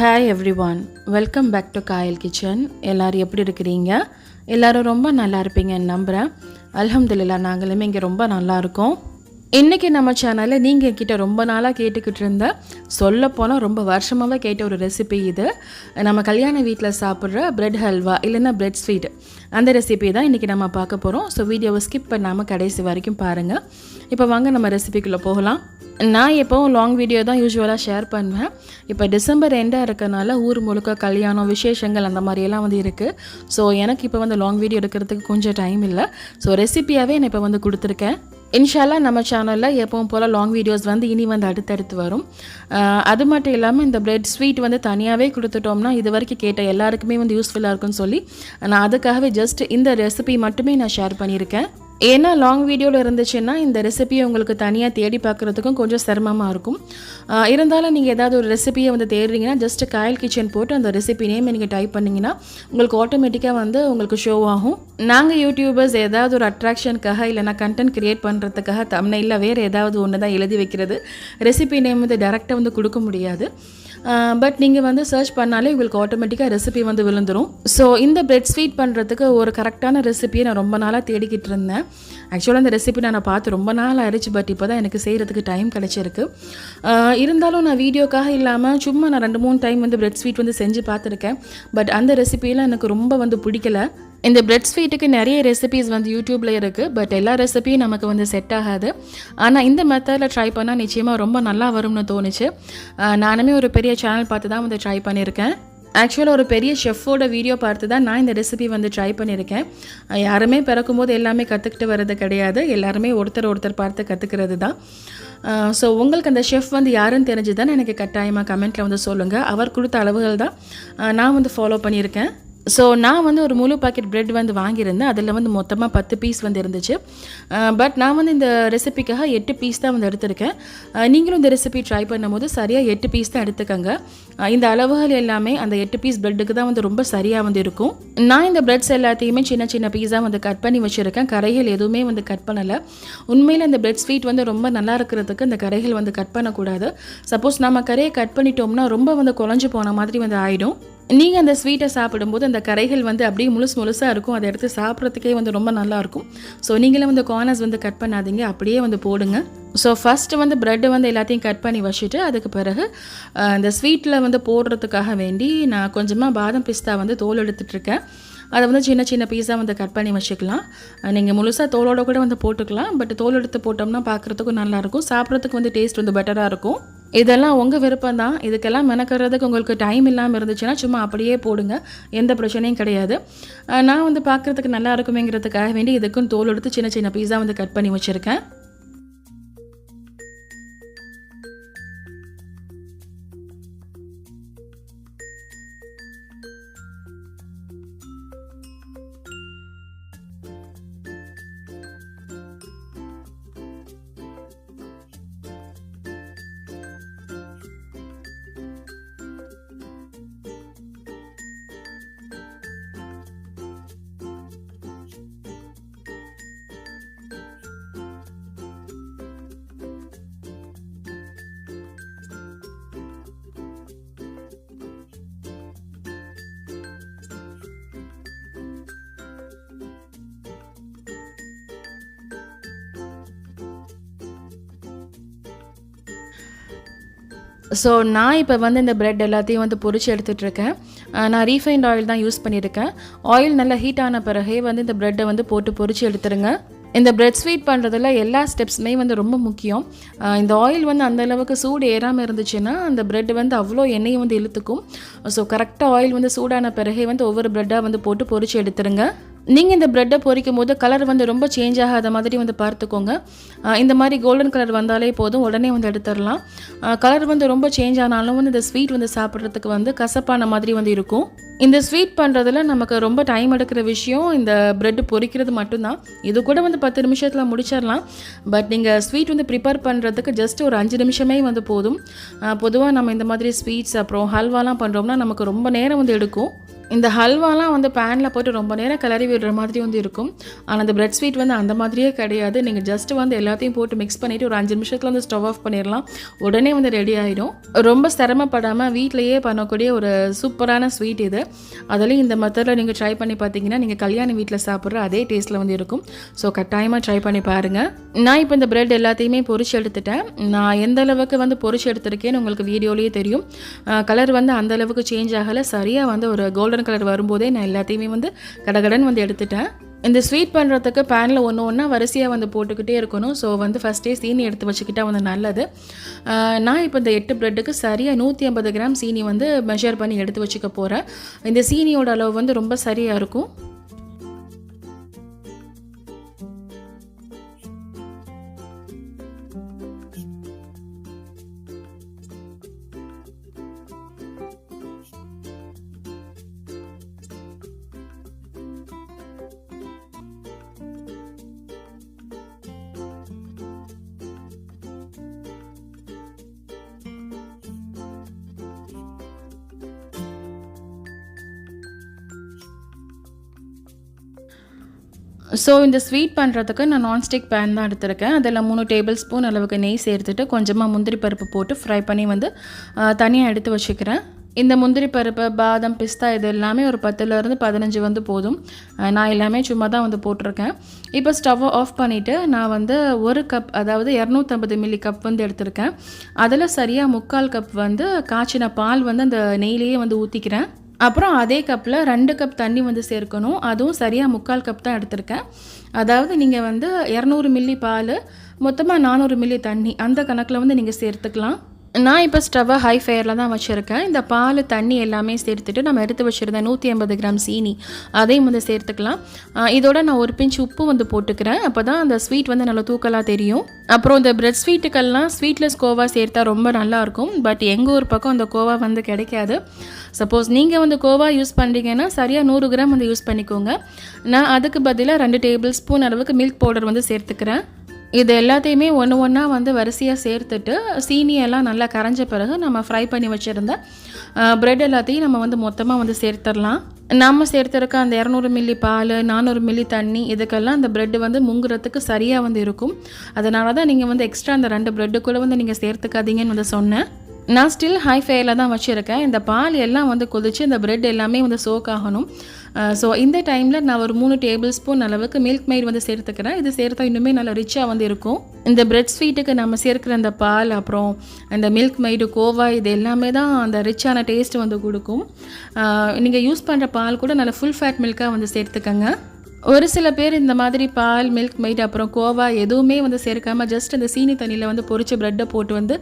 Hi everyone welcome back to Kayal kitchen எல்லோரும் எப்படி இருக்கிறீங்க? எல்லோரும் ரொம்ப நல்லா இருப்பீங்கன்னு நம்புகிறேன் அலமதுல்லா நாங்களுமே இங்கே ரொம்ப நல்லா இருக்கோம். இன்றைக்கி நம்ம சேனலில் நீங்கள் என்கிட்ட ரொம்ப நாளாக கேட்டுக்கிட்டு இருந்த சொல்லப்போனால் ரொம்ப வருஷமாகவே கேட்ட ஒரு ரெசிபி இது. நம்ம கல்யாண வீட்டில் சாப்பிட்ற பிரெட் ஹல்வா இல்லைன்னா பிரெட் ஸ்வீட் அந்த ரெசிபி தான் இன்றைக்கி நம்ம பார்க்க போகிறோம் ஸோ வீடியோவை ஸ்கிப் பண்ணாமல் கடைசி வரைக்கும் பாருங்கள் இப்போ வாங்க நம்ம ரெசிபிக்குள்ளே போகலாம். நான் எப்போவும் லாங் வீடியோ தான் யூஸ்வலாக ஷேர் பண்ணுவேன். இப்போ டிசம்பர் எண்டாக இருக்கனால ஊர் முழுக்க கல்யாணம் விசேஷங்கள் அந்த மாதிரியெல்லாம் வந்து இருக்குது ஸோ எனக்கு இப்போ வந்து லாங் வீடியோ எடுக்கிறதுக்கு கொஞ்சம் டைம் இல்லை. ஸோ ரெசிபியாகவே நான் இப்போ வந்து கொடுத்துருக்கேன். இன்ஷால்லா நம்ம சேனலில் எப்பவும் போல் லாங் வீடியோஸ் வந்து இனி வந்து அடுத்தடுத்து வரும். அது மட்டும் இல்லாமல் இந்த பிரெட் ஸ்வீட் வந்து தனியாகவே கொடுத்துட்டோம்னா இது வரைக்கும் கேட்ட எல்லாருக்குமே வந்து யூஸ்ஃபுல்லாக இருக்கும்னு சொல்லி நான் அதுக்காகவே ஜஸ்ட் இந்த ரெசிபி மட்டுமே நான் ஷேர் பண்ணியிருக்கேன். ஏன்னா லாங் வீடியோவில் இருந்துச்சுன்னா இந்த ரெசிபியை உங்களுக்கு தனியாக தேடி பார்க்குறதுக்கும் கொஞ்சம் சிரமமாக இருக்கும். இருந்தாலும் நீங்கள் ஏதாவது ஒரு ரெசிபியை வந்து தேடுறீங்கன்னா ஜஸ்ட் காயல் கிச்சன் போட்டு அந்த ரெசிபி நேம் நீங்கள் டைப் பண்ணிங்கன்னா உங்களுக்கு ஆட்டோமேட்டிக்காக வந்து உங்களுக்கு ஷோ ஆகும். நாங்கள் யூடியூபர்ஸ் ஏதாவது ஒரு அட்ராக்ஷனுக்காக இல்லைனா கண்டென்ட் க்ரியேட் பண்ணுறதுக்காக தமிழில் வேறு ஏதாவது ஒன்று தான் எழுதி வைக்கிறது. ரெசிபி நேம் வந்து டேரெக்டாக வந்து கொடுக்க முடியாது. பட் நீங்கள் வந்து சர்ச் பண்ணாலே உங்களுக்கு ஆட்டோமேட்டிக்காக ரெசிபி வந்து விழுந்துரும். ஸோ இந்த பிரெட் ஸ்வீட் பண்ணுறதுக்கு ஒரு கரெக்டான ரெசிபியை நான் ரொம்ப நாளாக தேடிக்கிட்டு இருந்தேன். ஆக்சுவலாக அந்த ரெசிபி நான் பார்த்து ரொம்ப நாள் ஆயிடுச்சு பட் இப்போ தான் எனக்கு செய்கிறதுக்கு டைம் கிடச்சிருக்கு. இருந்தாலும் நான் வீடியோக்காக இல்லாமல் சும்மா நான் ரெண்டு மூணு டைம் வந்து பிரெட் ஸ்வீட் வந்து செஞ்சு பார்த்துருக்கேன். பட் அந்த ரெசிபியெலாம் எனக்கு ரொம்ப வந்து பிடிக்கல. இந்த பிரெட் ஸ்வீட்டுக்கு நிறைய ரெசிபிஸ் வந்து யூடியூப்பில் இருக்குது பட் எல்லா ரெசிபியும் நமக்கு வந்து செட் ஆகாது. ஆனால் இந்த மெத்தடில் ட்ரை பண்ணால் நிச்சயமாக ரொம்ப நல்லா வரும்னு தோணுச்சு. நானுமே ஒரு பெரிய சேனல் பார்த்து தான் வந்து ட்ரை பண்ணியிருக்கேன் ஆக்சுவலாக ஒரு பெரிய ஷெஃபோட வீடியோ பார்த்து தான் நான் இந்த ரெசிபி வந்து ட்ரை பண்ணியிருக்கேன் யாருமே பிறக்கும்போது எல்லாமே கற்றுக்கிட்டு வர்றது கிடையாது. எல்லாருமே ஒருத்தர் ஒருத்தர் பார்த்து கற்றுக்கிறது தான் ஸோ உங்களுக்கு அந்த ஷெஃப் வந்து யாருன்னு தெரிஞ்சுதான் எனக்கு கட்டாயமாக கமெண்ட்டில் வந்து சொல்லுங்கள் அவர் கொடுத்த அளவுகள் தான் நான் வந்து ஃபாலோ பண்ணியிருக்கேன் ஸோ நான் வந்து ஒரு முழு பாக்கெட் ப்ரெட் வந்து வாங்கியிருந்தேன். அதில் வந்து மொத்தமாக பத்து பீஸ் வந்து இருந்துச்சு. பட் நான் வந்து இந்த ரெசிபிக்காக எட்டு பீஸ் தான் வந்து எடுத்திருக்கேன். நீங்களும் இந்த ரெசிபி ட்ரை பண்ணும்போது சரியாக எட்டு பீஸ் தான் எடுத்துக்கோங்க. இந்த அளவுகள் எல்லாமே அந்த எட்டு பீஸ் ப்ரெட்டுக்கு தான் வந்து ரொம்ப சரியாக வந்து இருக்கும். நான் இந்த ப்ரெட்ஸ் எல்லாத்தையுமே சின்ன சின்ன பீஸாக வந்து கட் பண்ணி வச்சுருக்கேன். கரைகள் எதுவுமே வந்து கட் பண்ணலை. உண்மையில் இந்த ப்ரெட் ஸ்வீட் வந்து ரொம்ப நல்லா இருக்கிறதுக்கு இந்த கரைகள் வந்து கட் பண்ணக்கூடாது. சப்போஸ் நம்ம கரையை கட் பண்ணிட்டோம்னா ரொம்ப வந்து குழஞ்சி போன மாதிரி வந்து ஆகிடும் நீங்கள் அந்த ஸ்வீட்டை சாப்பிடும்போது அந்த கரைகள் வந்து அப்படியே முழுசு முழுசாக இருக்கும். அதை எடுத்து சாப்பிட்றதுக்கே வந்து ரொம்ப நல்லாயிருக்கும் ஸோ நீங்களும் வந்து கார்னர்ஸ் வந்து கட் பண்ணாதீங்க. அப்படியே வந்து போடுங்க. ஸோ ஃபஸ்ட்டு வந்து ப்ரெட்டு வந்து எல்லாத்தையும் கட் பண்ணி வச்சுட்டு அதுக்கு பிறகு அந்த இந்த ஸ்வீட்டில் வந்து போடுறதுக்காக வேண்டி நான் கொஞ்சமாக பாதம் பிஸ்தா வந்து தோல் எடுத்துகிட்ருக்கேன் அதை வந்து சின்ன சின்ன பீஸாக வந்து கட் பண்ணி வச்சுக்கலாம். நீங்கள் முழுசாக தோலோட கூட வந்து போட்டுக்கலாம். பட் தோல் எடுத்து போட்டோம்னா பார்க்குறதுக்கும் நல்லாயிருக்கும் சாப்பிட்றதுக்கு வந்து டேஸ்ட் வந்து பெட்டராக இருக்கும். இதெல்லாம் உங்கள் விருப்பம் தான். இதுக்கெல்லாம் மெனக்கிறதுக்கு உங்களுக்கு டைம் இல்லாமல் இருந்துச்சுன்னா சும்மா அப்படியே போடுங்க. எந்த பிரச்சனையும் கிடையாது. நான் வந்து பார்க்குறதுக்கு நல்லா இருக்குமேங்கிறதுக்காக வேண்டி இதுக்கும் தோல் எடுத்து சின்ன சின்ன பீஸா வந்து கட் பண்ணி வச்சுருக்கேன். ஸோ நான் இப்போ வந்து இந்த ப்ரெட் எல்லாத்தையும் வந்து பொறிச்சு எடுத்துகிட்ருக்கேன் நான் ரீஃபைண்ட் ஆயில் தான் யூஸ் பண்ணியிருக்கேன் ஆயில் நல்லா ஹீட் ஆன பிறகே வந்து இந்த ப்ரெட்டை வந்து போட்டு பொறிச்சு எடுத்துருங்க. இந்த பிரெட் ஸ்வீட் பண்ணுறதுல எல்லா ஸ்டெப்ஸுமே வந்து ரொம்ப முக்கியம். இந்த ஆயில் வந்து அந்த அளவுக்கு சூடு ஏறாமல் இருந்துச்சுன்னா அந்த ப்ரெட் வந்து அவ்வளோ எண்ணெயை வந்து இழுத்துக்கும். ஸோ கரெக்டாக ஆயில் வந்து சூடான பிறகே வந்து ஒவ்வொரு ப்ரெட்டாக வந்து போட்டு பொறிச்சு எடுத்துருங்க. நீங்கள் இந்த ப்ரெட்டை பொரிக்கும் போது கலர் வந்து ரொம்ப சேஞ்ச் ஆகாத மாதிரி வந்து பார்த்துக்கோங்க. இந்த மாதிரி கோல்டன் கலர் வந்தாலே போதும் உடனே வந்து எடுத்துடலாம். கலர் வந்து ரொம்ப சேஞ்ச் ஆனாலும் வந்து இந்த ஸ்வீட் வந்து சாப்பிட்றதுக்கு வந்து கசப்பான மாதிரி வந்து இருக்கும். இந்த ஸ்வீட் பண்ணுறதுல நமக்கு ரொம்ப டைம் எடுக்கிற விஷயம் இந்த ப்ரெட் பொரிக்கிறது மட்டும்தான். இது கூட வந்து பத்து நிமிஷத்தில் முடிச்சிடலாம். பட் நீங்கள் ஸ்வீட் வந்து ப்ரிப்பேர் பண்ணுறதுக்கு ஜஸ்ட் ஒரு அஞ்சு நிமிஷமே வந்து போதும். பொதுவாக நம்ம இந்த மாதிரி ஸ்வீட்ஸ் அப்புறம் ஹல்வாலாம் பண்ணுறோம்னா நமக்கு ரொம்ப நேரம் வந்து எடுக்கும். இந்த ஹல்வாலாம் வந்து பேனில் போட்டு ரொம்ப நேரம் கிளறி விடுற மாதிரி வந்து இருக்கும். ஆனால் அந்த பிரெட் ஸ்வீட் வந்து அந்த மாதிரியே கிடையாது. நீங்கள் ஜஸ்ட் வந்து எல்லாத்தையும் போட்டு மிக்ஸ் பண்ணிவிட்டு ஒரு அஞ்சு நிமிஷத்தில் வந்து ஸ்டவ் ஆஃப் பண்ணிடலாம். உடனே வந்து ரெடி ஆகிடும் ரொம்ப சிரமப்படாமல் வீட்டிலையே பண்ணக்கூடிய ஒரு சூப்பரான ஸ்வீட் இது. அதுலேயும் இந்த மெத்தடில் நீங்கள் ட்ரை பண்ணி பார்த்தீங்கன்னா நீங்கள் கல்யாண வீட்டில் சாப்பிட்ற அதே டேஸ்ட்டில் வந்து இருக்கும். ஸோ கட்டாயமாக ட்ரை பண்ணி பாருங்கள் நான் இப்போ இந்த பிரெட் எல்லாத்தையுமே பொரிச்சு எடுத்துட்டேன். நான் எந்த அளவுக்கு வந்து பொரிச்சு எடுத்திருக்கேன்னு உங்களுக்கு வீடியோலேயே தெரியும். கலர் வந்து அந்த அளவுக்கு சேஞ்ச் ஆகலை. சரியாக வந்து ஒரு கோல்டன் கலர் வரும்போதே நான் எல்லாத்தையுமே வந்து கடகடன் வந்து எடுத்துட்டேன். இந்த ஸ்வீட் பண்ணுறதுக்கு பேனில் ஒன்று ஒன்றா வரிசையாக வந்து போட்டுக்கிட்டே இருக்கணும். ஸோ வந்து ஃபஸ்ட்டே சீனி எடுத்து வச்சுக்கிட்டால் வந்து நல்லது. நான் இப்போ இந்த எட்டு ப்ரெட்டுக்கு சரியாக நூற்றி ஐம்பது கிராம் சீனி வந்து மெஷர் பண்ணி எடுத்து வச்சுக்க போகிறேன் இந்த சீனியோட அளவு வந்து ரொம்ப சரியாக இருக்கும். ஸோ இந்த ஸ்வீட் பண்ணுறதுக்கு நான் நான்ஸ்டிக் பேன் தான் எடுத்திருக்கேன். அதில் மூணு டேபிள் ஸ்பூன் அளவுக்கு நெய் சேர்த்துட்டு கொஞ்சமாக முந்திரி பருப்பு போட்டு ஃப்ரை பண்ணி வந்து தனியாக எடுத்து வச்சுக்கிறேன். இந்த முந்திரி பருப்பு பாதம் பிஸ்தா இது எல்லாமே ஒரு பத்துலேருந்து பதினஞ்சு வந்து போதும். நான் எல்லாமே சும்மா தான் வந்து போட்டிருக்கேன். இப்போ ஸ்டவ்வை ஆஃப் பண்ணிவிட்டு நான் வந்து ஒரு கப் அதாவது இரநூத்தம்பது மில்லி கப் வந்து எடுத்திருக்கேன். அதில் சரியாக முக்கால் கப் வந்து காய்ச்சின பால் வந்து அந்த நெய்லேயே வந்து ஊற்றிக்கிறேன் அப்புறம் அதே கப்பில் ரெண்டு கப் தண்ணி வந்து சேர்க்கணும். அதுவும் சரியாக முக்கால் கப் தான் எடுத்திருக்கேன். அதாவது நீங்கள் வந்து இரநூறு மில்லி பால் மொத்தமாக நானூறு மில்லி தண்ணி அந்த கணக்கில் வந்து நீங்கள் சேர்த்துக்கலாம். நான் இப்போ ஸ்டவ்வை ஹை ஃபயரில் தான் வச்சுருக்கேன். இந்த பால் தண்ணி எல்லாமே சேர்த்துட்டு நம்ம எடுத்து வச்சுருந்த நூற்றி ஐம்பது கிராம் சீனி அதையும் வந்து சேர்த்துக்கலாம். இதோட நான் ஒரு பிஞ்ச் உப்பு வந்து போட்டுக்கிறேன். அப்போ தான் அந்த ஸ்வீட் வந்து நல்லா தூக்கலாக தெரியும். அப்புறம் இந்த பிரெட் ஸ்வீட்டுக்கெல்லாம் ஸ்வீட்லெஸ் கோவா சேர்த்தா ரொம்ப நல்லாயிருக்கும் பட் எங்கள் ஊர் பக்கம் அந்த கோவா வந்து கிடைக்காது. சப்போஸ் நீங்கள் வந்து கோவா யூஸ் பண்ணுறீங்கன்னா சரியாக நூறு கிராம் வந்து யூஸ் பண்ணிக்கோங்க. நான் அதுக்கு பதிலாக ரெண்டு டேபிள் ஸ்பூன் அளவுக்கு மில்க் பவுடர் வந்து சேர்த்துக்கிறேன். இது எல்லாத்தையுமே ஒன்று ஒன்றா வந்து வரிசையாக சேர்த்துட்டு சீனியெல்லாம் நல்லா கரைஞ்ச பிறகு நம்ம ஃப்ரை பண்ணி வச்சுருந்த ப்ரெட் எல்லாத்தையும் நம்ம வந்து மொத்தமாக வந்து சேர்த்துடலாம். நம்ம சேர்த்துருக்க அந்த இரநூறு மில்லி பால் நானூறு மில்லி தண்ணி இதுக்கெல்லாம் அந்த ப்ரெட் வந்து முங்குறதுக்கு சரியாக வந்து இருக்கும். அதனால தான் நீங்கள் வந்து எக்ஸ்ட்ரா அந்த ரெண்டு ப்ரெட்டு கூட வந்து நீங்கள் சேர்த்துக்காதீங்கன்னு வந்து சொன்னேன். நான் ஸ்டில் ஹை ஃபேரில் தான் வச்சுருக்கேன். இந்த பால் எல்லாம் வந்து கொதிச்சு இந்த பிரெட் எல்லாமே வந்து சோக் ஆகணும். ஸோ இந்த டைமில் நான் ஒரு மூணு டேபிள் ஸ்பூன் அளவுக்கு மில்க் மெய்ட் வந்து சேர்த்துக்கிறேன். இது சேர்த்தா இன்னுமே நல்லா ரிச்சாக வந்து இருக்கும். இந்த பிரெட் ஸ்வீட்டுக்கு நம்ம சேர்க்குற அந்த பால் அப்புறம் அந்த மில்க் மெய்டு கோவா இது எல்லாமே தான் அந்த ரிச்சான டேஸ்ட் வந்து கொடுக்கும். நீங்கள் யூஸ் பண்ணுற பால் கூட நல்லா ஃபுல் ஃபேட் மில்காக வந்து சேர்த்துக்கங்க. ஒரு சில பேர் இந்த மாதிரி பால் மில்க் மெய்ட் அப்புறம் கோவா எதுவுமே வந்து சேர்க்காமல் ஜஸ்ட் இந்த சீனி தண்ணியில் வந்து பொரிச்ச ப்ரெட்டை போட்டு வந்து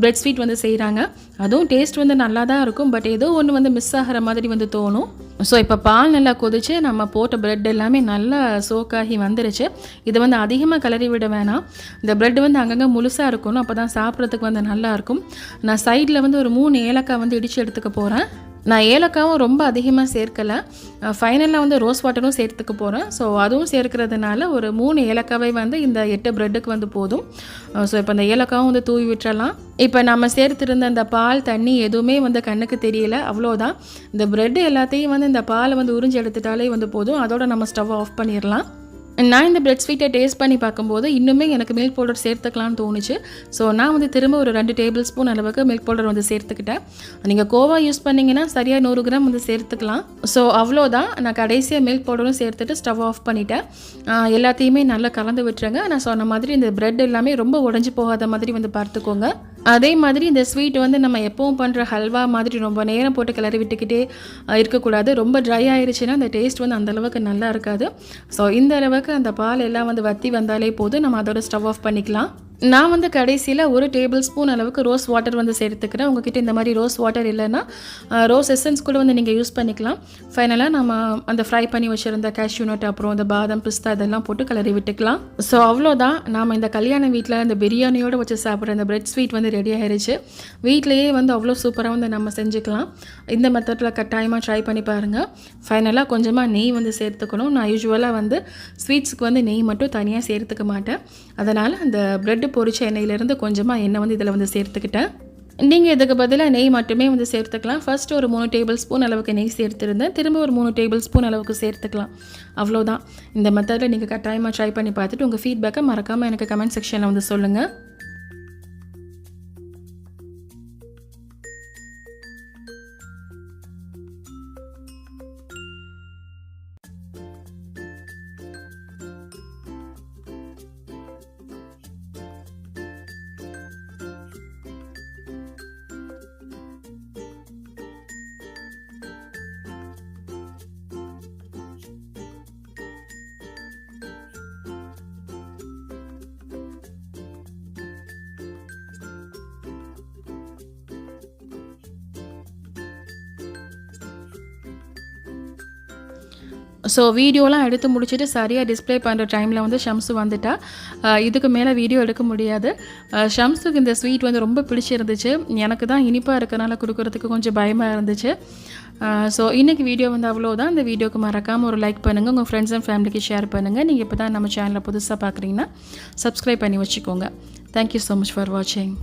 ப்ரெட் ஸ்வீட் வந்து செய்கிறாங்க அதுவும் டேஸ்ட் வந்து நல்லா தான் இருக்கும். பட் ஏதோ ஒன்று வந்து மிஸ் ஆகிற மாதிரி வந்து தோணும். ஸோ இப்போ பால் நல்லா கொதிச்சு நம்ம போட்ட ப்ரெட் எல்லாமே நல்லா சோக்காகி வந்துருச்சு. இதை வந்து அதிகமாக கிளறி விட வேணாம். இந்த ப்ரெட் வந்து அங்கங்கே முழுசாக இருக்கணும். அப்போ தான் சாப்பிட்றதுக்கு வந்து நல்லாயிருக்கும் நான் சைடில் வந்து ஒரு மூணு ஏலக்காய் வந்து இடித்து எடுத்துக்க போகிறேன் நான் ஏலக்காவும் ரொம்ப அதிகமாக சேர்க்கலை. ஃபைனலாக வந்து ரோஸ் வாட்டரும் சேர்த்துக்க போகிறேன் ஸோ அதுவும் சேர்க்கிறதுனால ஒரு மூணு ஏலக்காவை வந்து இந்த எட்டு ப்ரெட்டுக்கு வந்து போதும். ஸோ இப்போ அந்த ஏலக்காவும் வந்து தூவி விட்டுறலாம். இப்போ நம்ம சேர்த்துருந்த அந்த பால் தண்ணி எதுவுமே வந்து கண்ணுக்கு தெரியல. அவ்வளோதான். இந்த ப்ரெட்டு எல்லாத்தையும் வந்து இந்த பாலை வந்து உறிஞ்சி எடுத்துட்டாலே வந்து போதும். அதோட நம்ம ஸ்டவ் ஆஃப் பண்ணிடலாம். நான் இந்த பிரெட் ஸ்வீட்டை டேஸ்ட் பண்ணி பார்க்கும்போது இன்னுமே எனக்கு மில்க் பவுடர் சேர்த்துக்கலாம்னு தோணுச்சு. ஸோ நான் வந்து திரும்ப ஒரு ரெண்டு டேபிள் ஸ்பூன் அளவுக்கு மில்க் பவுடர் வந்து சேர்த்துக்கிட்டேன். நீங்கள் கோவா யூஸ் பண்ணிங்கன்னா சரியாக நூறு கிராம் வந்து சேர்த்துக்கலாம். ஸோ அவ்வளோதான். நான் கடைசியாக மில்க் பவுடரும் சேர்த்துட்டு ஸ்டவ் ஆஃப் பண்ணிட்டேன். எல்லாத்தையுமே நல்லா கலந்து விட்டுருங்க. நான் சொன்ன மாதிரி இந்த பிரெட் எல்லாமே ரொம்ப உடஞ்சி போகாத மாதிரி வந்து பார்த்துக்கோங்க. அதே மாதிரி இந்த ஸ்வீட் வந்து நம்ம எப்பவும் பண்ணுற ஹல்வா மாதிரி ரொம்ப நேரம் போட்டு கிளறி விட்டுக்கிட்டே இருக்கக்கூடாது. ரொம்ப ட்ரை ஆயிருச்சுன்னா அந்த டேஸ்ட் வந்து அந்த அளவுக்கு நல்லா இருக்காது. ஸோ இந்த அளவுக்கு அந்த பால் எல்லாம் வந்து வத்தி வந்தாலே போதும். நம்ம அதோட ஸ்டவ் ஆஃப் பண்ணிக்கலாம். நான் வந்து கடைசியில் ஒரு டேபிள் ஸ்பூன் அளவுக்கு ரோஸ் வாட்டர் வந்து சேர்த்துக்கிறேன். உங்ககிட்ட இந்த மாதிரி ரோஸ் வாட்டர் இல்லைன்னா ரோஸ் எசன்ஸ் கூட வந்து நீங்கள் யூஸ் பண்ணிக்கலாம். ஃபைனலாக நம்ம அந்த ஃப்ரை பண்ணி வச்சுருந்த கேஷ்யூ நட் அப்புறம் இந்த பாதாம் பிஸ்தா இதெல்லாம் போட்டு கிளறி விட்டுக்கலாம். ஸோ அவ்வளோதான். நாம் இந்த கல்யாண வீட்டில் இந்த பிரியாணியோடு வச்சு சாப்பிட்ற இந்த பிரெட் ஸ்வீட் வந்து ரெடி ஆயிருச்சு. வீட்டிலேயே வந்து அவ்வளோ சூப்பராக வந்து நம்ம செஞ்சுக்கலாம். இந்த மெத்தடில் கட்டாயமாக ட்ரை பண்ணி பாருங்கள் ஃபைனலாக கொஞ்சமாக நெய் வந்து சேர்த்துக்கணும். நான் யூஸ்வலாக வந்து ஸ்வீட்ஸுக்கு வந்து நெய் மட்டும் தனியாக சேர்த்துக்க மாட்டேன். அதனால் அந்த ப்ரெட்டு பொரிச்ச எண்ணெயிலேருந்து கொஞ்சமாக எண்ணெய் வந்து இதில் வந்து சேர்த்துக்கிட்டேன். நீங்கள் இதுக்கு பதிலாக நெய் மட்டுமே வந்து சேர்த்துக்கலாம். ஃபர்ஸ்ட் ஒரு மூணு டேபிள் ஸ்பூன் அளவுக்கு நெய் சேர்த்துருந்தேன். திரும்ப ஒரு மூணு டேபிள் ஸ்பூன் அளவுக்கு சேர்த்துக்கலாம். அவ்வளோதான் இந்த மெத்தடில் நீங்கள் கட்டாயமாக ட்ரை பண்ணி பார்த்துட்டு உங்கள் ஃபீட்பேக்கை மறக்காமல் எனக்கு கமெண்ட் செக்ஷனில் வந்து சொல்லுங்கள் ஸோ வீடியோலாம் எடுத்து முடிச்சுட்டு சரியாக டிஸ்ப்ளே பண்ணுற டைமில் வந்து ஷம்ஸு வந்துட்டா. இதுக்கு மேலே வீடியோ எடுக்க முடியாது. ஷம்ஸுக்கு இந்த ஸ்வீட் வந்து ரொம்ப பிடிச்சிருந்துச்சு. எனக்கு தான் இனிப்பாக இருக்கிறனால கொடுக்குறதுக்கு கொஞ்சம் பயமாக இருந்துச்சு. ஸோ இன்றைக்கி வீடியோ வந்து அவ்வளோதான் இந்த வீடியோக்கு மறக்காமல் ஒரு லைக் பண்ணுங்கள் உங்கள் ஃப்ரெண்ட்ஸ் அண்ட் ஃபேமிலிக்கு ஷேர் பண்ணுங்கள் நீங்கள் இப்போ தான் நம்ம சேனலை புதுசாக பார்க்குறீங்கன்னா சப்ஸ்கிரைப் பண்ணி வச்சுக்கோங்க. தேங்க்யூ ஸோ மச் ஃபார் வாட்சிங்